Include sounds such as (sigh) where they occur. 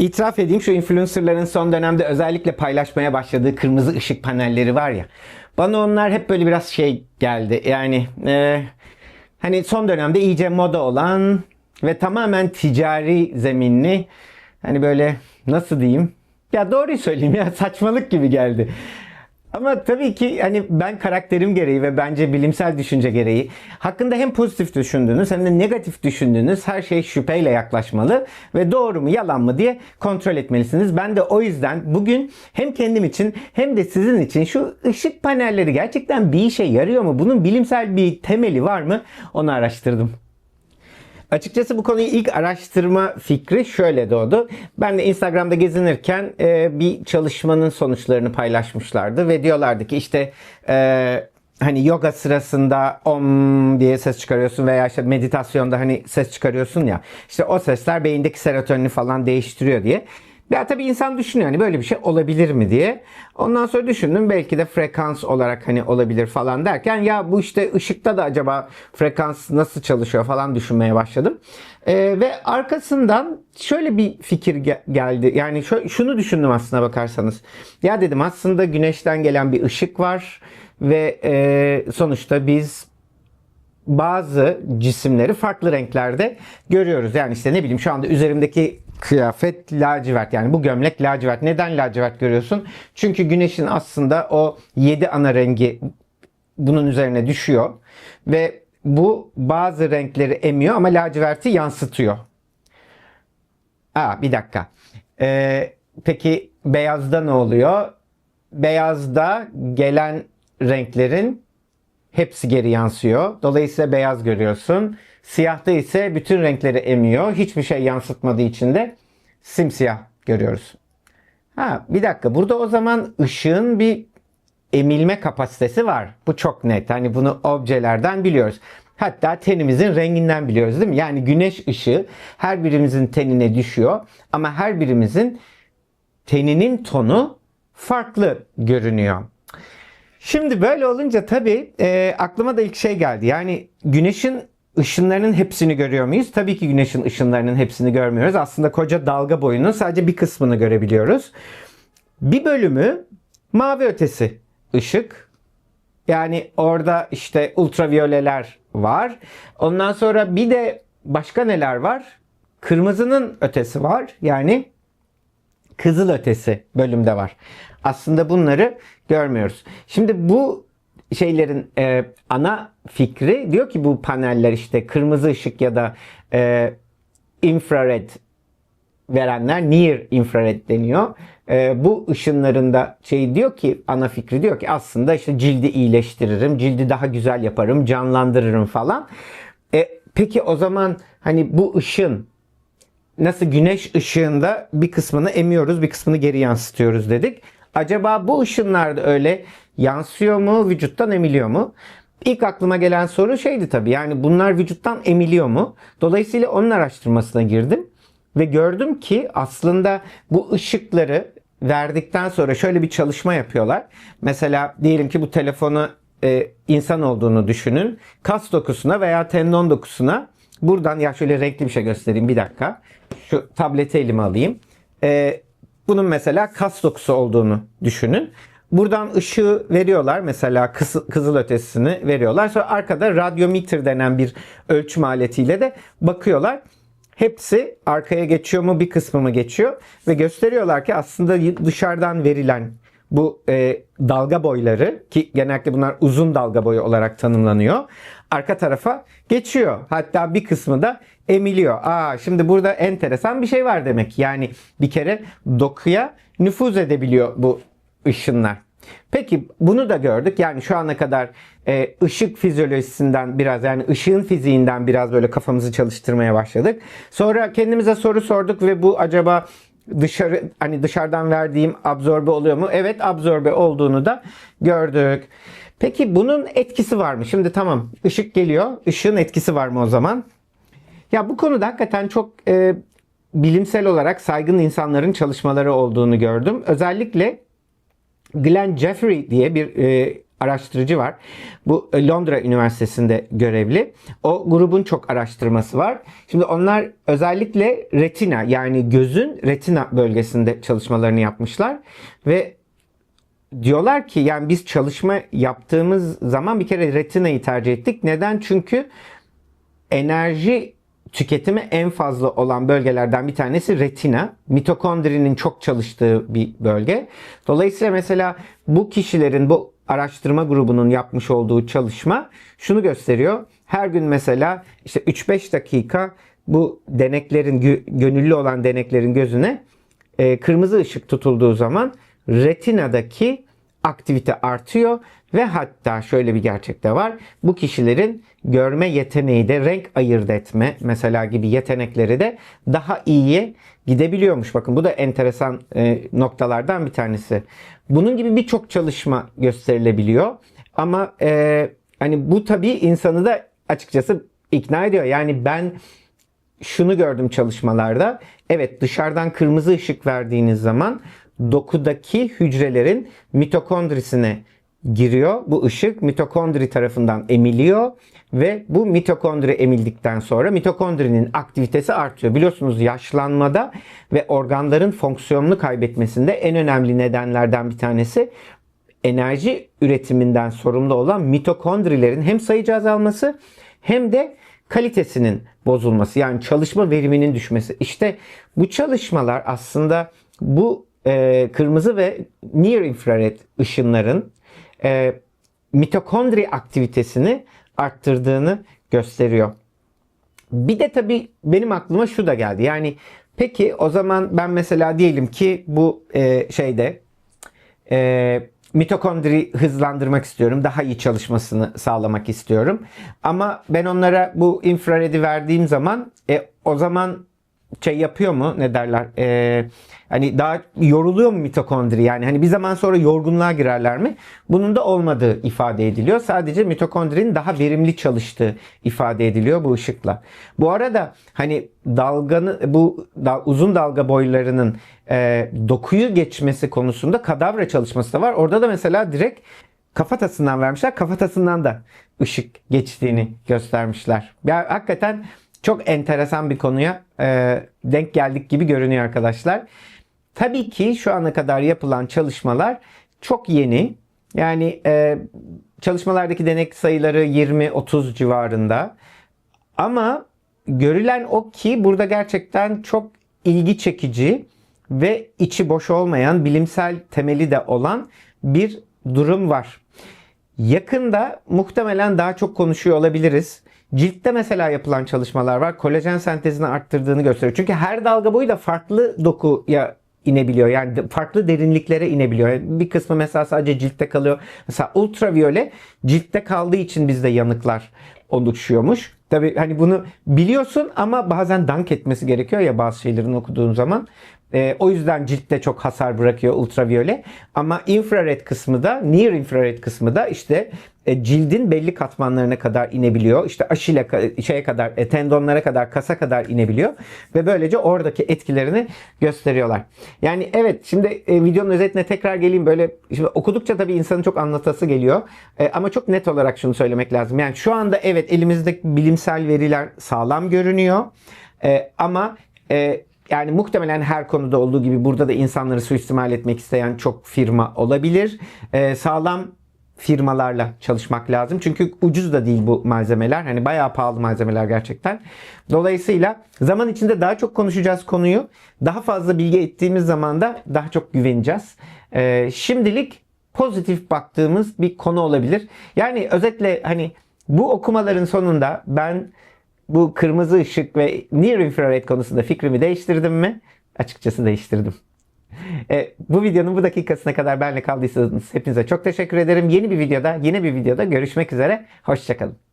İtiraf edeyim şu influencerların son dönemde özellikle paylaşmaya başladığı kırmızı ışık panelleri var ya. Bana onlar hep böyle biraz şey geldi. Yani e, hani son dönemde iyice moda olan ve tamamen ticari zeminli hani böyle nasıl diyeyim? Ya doğruyu söyleyeyim ya (laughs) saçmalık gibi geldi. Ama tabii ki hani ben karakterim gereği ve bence bilimsel düşünce gereği hakkında hem pozitif düşündüğünüz hem de negatif düşündüğünüz her şey şüpheyle yaklaşmalı ve doğru mu yalan mı diye kontrol etmelisiniz. Ben de o yüzden bugün hem kendim için hem de sizin için şu ışık panelleri gerçekten bir işe yarıyor mu? Bunun bilimsel bir temeli var mı? Onu araştırdım. Açıkçası bu konuyu ilk araştırma fikri şöyle doğdu. Ben de Instagram'da gezinirken e, bir çalışmanın sonuçlarını paylaşmışlardı ve diyorlardı ki işte e, hani yoga sırasında om diye ses çıkarıyorsun veya işte meditasyonda hani ses çıkarıyorsun ya işte o sesler beyindeki serotonini falan değiştiriyor diye. Ya tabii insan düşünüyor hani böyle bir şey olabilir mi diye. Ondan sonra düşündüm belki de frekans olarak hani olabilir falan derken ya bu işte ışıkta da acaba frekans nasıl çalışıyor falan düşünmeye başladım. Ee, ve arkasından şöyle bir fikir ge- geldi. Yani şunu düşündüm aslına bakarsanız. Ya dedim aslında güneşten gelen bir ışık var ve e, sonuçta biz bazı cisimleri farklı renklerde görüyoruz. Yani işte ne bileyim şu anda üzerimdeki kıyafet lacivert. Yani bu gömlek lacivert. Neden lacivert görüyorsun? Çünkü güneşin aslında o 7 ana rengi bunun üzerine düşüyor ve bu bazı renkleri emiyor ama laciverti yansıtıyor. Aa bir dakika. Ee, peki beyazda ne oluyor? Beyazda gelen renklerin hepsi geri yansıyor. Dolayısıyla beyaz görüyorsun. Siyahta ise bütün renkleri emiyor. Hiçbir şey yansıtmadığı için de simsiyah görüyoruz. Ha bir dakika burada o zaman ışığın bir emilme kapasitesi var. Bu çok net. Hani bunu objelerden biliyoruz. Hatta tenimizin renginden biliyoruz değil mi? Yani güneş ışığı her birimizin tenine düşüyor ama her birimizin teninin tonu farklı görünüyor. Şimdi böyle olunca tabii e, aklıma da ilk şey geldi. Yani güneşin ışınlarının hepsini görüyor muyuz? Tabii ki güneşin ışınlarının hepsini görmüyoruz. Aslında koca dalga boyunun sadece bir kısmını görebiliyoruz. Bir bölümü mavi ötesi ışık. Yani orada işte ultraviyoleler var. Ondan sonra bir de başka neler var? Kırmızının ötesi var. Yani kızıl ötesi bölümde var. Aslında bunları görmüyoruz. Şimdi bu şeylerin e, ana fikri diyor ki bu paneller işte kırmızı ışık ya da e, infrared verenler near infrared deniyor. E, bu ışınlarında şey diyor ki ana fikri diyor ki aslında işte cildi iyileştiririm, cildi daha güzel yaparım, canlandırırım falan. E, peki o zaman hani bu ışın nasıl güneş ışığında bir kısmını emiyoruz, bir kısmını geri yansıtıyoruz dedik. Acaba bu ışınlar da öyle yansıyor mu, vücuttan emiliyor mu? İlk aklıma gelen soru şeydi tabii. Yani bunlar vücuttan emiliyor mu? Dolayısıyla onun araştırmasına girdim ve gördüm ki aslında bu ışıkları verdikten sonra şöyle bir çalışma yapıyorlar. Mesela diyelim ki bu telefonu e, insan olduğunu düşünün. Kas dokusuna veya tendon dokusuna buradan ya şöyle renkli bir şey göstereyim bir dakika. Şu tableti elime alayım. E, bunun mesela kas dokusu olduğunu düşünün. Buradan ışığı veriyorlar mesela kızıl, ötesini veriyorlar. Sonra arkada radyometre denen bir ölçüm aletiyle de bakıyorlar. Hepsi arkaya geçiyor mu bir kısmı mı geçiyor ve gösteriyorlar ki aslında dışarıdan verilen bu e, dalga boyları ki genellikle bunlar uzun dalga boyu olarak tanımlanıyor. Arka tarafa geçiyor. Hatta bir kısmı da emiliyor. Aa şimdi burada enteresan bir şey var demek. Yani bir kere dokuya nüfuz edebiliyor bu ışınlar. Peki bunu da gördük. Yani şu ana kadar e, ışık fizyolojisinden biraz yani ışığın fiziğinden biraz böyle kafamızı çalıştırmaya başladık. Sonra kendimize soru sorduk ve bu acaba dışarı hani dışarıdan verdiğim absorbe oluyor mu? Evet absorbe olduğunu da gördük. Peki bunun etkisi var mı? Şimdi tamam ışık geliyor. Işığın etkisi var mı o zaman? Ya bu konuda hakikaten çok e, bilimsel olarak saygın insanların çalışmaları olduğunu gördüm. Özellikle Glenn Jeffrey diye bir e, araştırıcı var. Bu e, Londra Üniversitesi'nde görevli. O grubun çok araştırması var. Şimdi onlar özellikle retina yani gözün retina bölgesinde çalışmalarını yapmışlar ve diyorlar ki yani biz çalışma yaptığımız zaman bir kere retinayı tercih ettik. Neden? Çünkü enerji tüketimi en fazla olan bölgelerden bir tanesi retina. Mitokondrinin çok çalıştığı bir bölge. Dolayısıyla mesela bu kişilerin bu araştırma grubunun yapmış olduğu çalışma şunu gösteriyor. Her gün mesela işte 3-5 dakika bu deneklerin gönüllü olan deneklerin gözüne e, kırmızı ışık tutulduğu zaman retinadaki aktivite artıyor ve hatta şöyle bir gerçek de var. Bu kişilerin görme yeteneği de renk ayırt etme mesela gibi yetenekleri de daha iyiye gidebiliyormuş. Bakın bu da enteresan e, noktalardan bir tanesi. Bunun gibi birçok çalışma gösterilebiliyor. Ama e, hani bu tabii insanı da açıkçası ikna ediyor. Yani ben şunu gördüm çalışmalarda. Evet dışarıdan kırmızı ışık verdiğiniz zaman dokudaki hücrelerin mitokondrisine giriyor. Bu ışık mitokondri tarafından emiliyor ve bu mitokondri emildikten sonra mitokondrinin aktivitesi artıyor. Biliyorsunuz yaşlanmada ve organların fonksiyonunu kaybetmesinde en önemli nedenlerden bir tanesi enerji üretiminden sorumlu olan mitokondrilerin hem sayıcı azalması hem de kalitesinin bozulması yani çalışma veriminin düşmesi. İşte bu çalışmalar aslında bu e, kırmızı ve near infrared ışınların e, mitokondri aktivitesini arttırdığını gösteriyor. Bir de tabii benim aklıma şu da geldi. Yani peki o zaman ben mesela diyelim ki bu e, şeyde e, mitokondri hızlandırmak istiyorum. Daha iyi çalışmasını sağlamak istiyorum. Ama ben onlara bu infraredi verdiğim zaman e, o zaman şey yapıyor mu? Ne derler? E, hani daha yoruluyor mu mitokondri? Yani hani bir zaman sonra yorgunluğa girerler mi? Bunun da olmadığı ifade ediliyor. Sadece mitokondrinin daha verimli çalıştığı ifade ediliyor bu ışıkla. Bu arada hani dalganı bu da, uzun dalga boylarının e, dokuyu geçmesi konusunda kadavra çalışması da var. Orada da mesela direkt kafatasından vermişler. Kafatasından da ışık geçtiğini göstermişler. Ya hakikaten çok enteresan bir konuya e, denk geldik gibi görünüyor arkadaşlar. Tabii ki şu ana kadar yapılan çalışmalar çok yeni. Yani e, çalışmalardaki denek sayıları 20-30 civarında. Ama görülen o ki burada gerçekten çok ilgi çekici ve içi boş olmayan bilimsel temeli de olan bir durum var. Yakında muhtemelen daha çok konuşuyor olabiliriz. Ciltte mesela yapılan çalışmalar var. Kolajen sentezini arttırdığını gösteriyor. Çünkü her dalga boyu da farklı dokuya inebiliyor. Yani farklı derinliklere inebiliyor. Bir kısmı mesela sadece ciltte kalıyor. Mesela ultraviyole ciltte kaldığı için bizde yanıklar oluşuyormuş. Tabi hani bunu biliyorsun ama bazen dank etmesi gerekiyor ya bazı şeylerin okuduğun zaman. E, o yüzden ciltte çok hasar bırakıyor ultraviyole. Ama infrared kısmı da, near infrared kısmı da işte cildin belli katmanlarına kadar inebiliyor. İşte aşile şeye kadar, e, tendonlara kadar, kasa kadar inebiliyor ve böylece oradaki etkilerini gösteriyorlar. Yani evet şimdi e, videonun özetine tekrar geleyim böyle şimdi okudukça tabii insanın çok anlatası geliyor. E, ama çok net olarak şunu söylemek lazım. Yani şu anda evet elimizde bilimsel veriler sağlam görünüyor. E, ama e, yani muhtemelen her konuda olduğu gibi burada da insanları suistimal etmek isteyen çok firma olabilir. E, sağlam firmalarla çalışmak lazım. Çünkü ucuz da değil bu malzemeler. Hani bayağı pahalı malzemeler gerçekten. Dolayısıyla zaman içinde daha çok konuşacağız konuyu. Daha fazla bilgi ettiğimiz zaman da daha çok güveneceğiz. Ee, şimdilik pozitif baktığımız bir konu olabilir. Yani özetle hani bu okumaların sonunda ben bu kırmızı ışık ve near infrared konusunda fikrimi değiştirdim mi? Açıkçası değiştirdim. E, bu videonun bu dakikasına kadar benle kaldıysanız hepinize çok teşekkür ederim. Yeni bir videoda, yeni bir videoda görüşmek üzere. Hoşçakalın.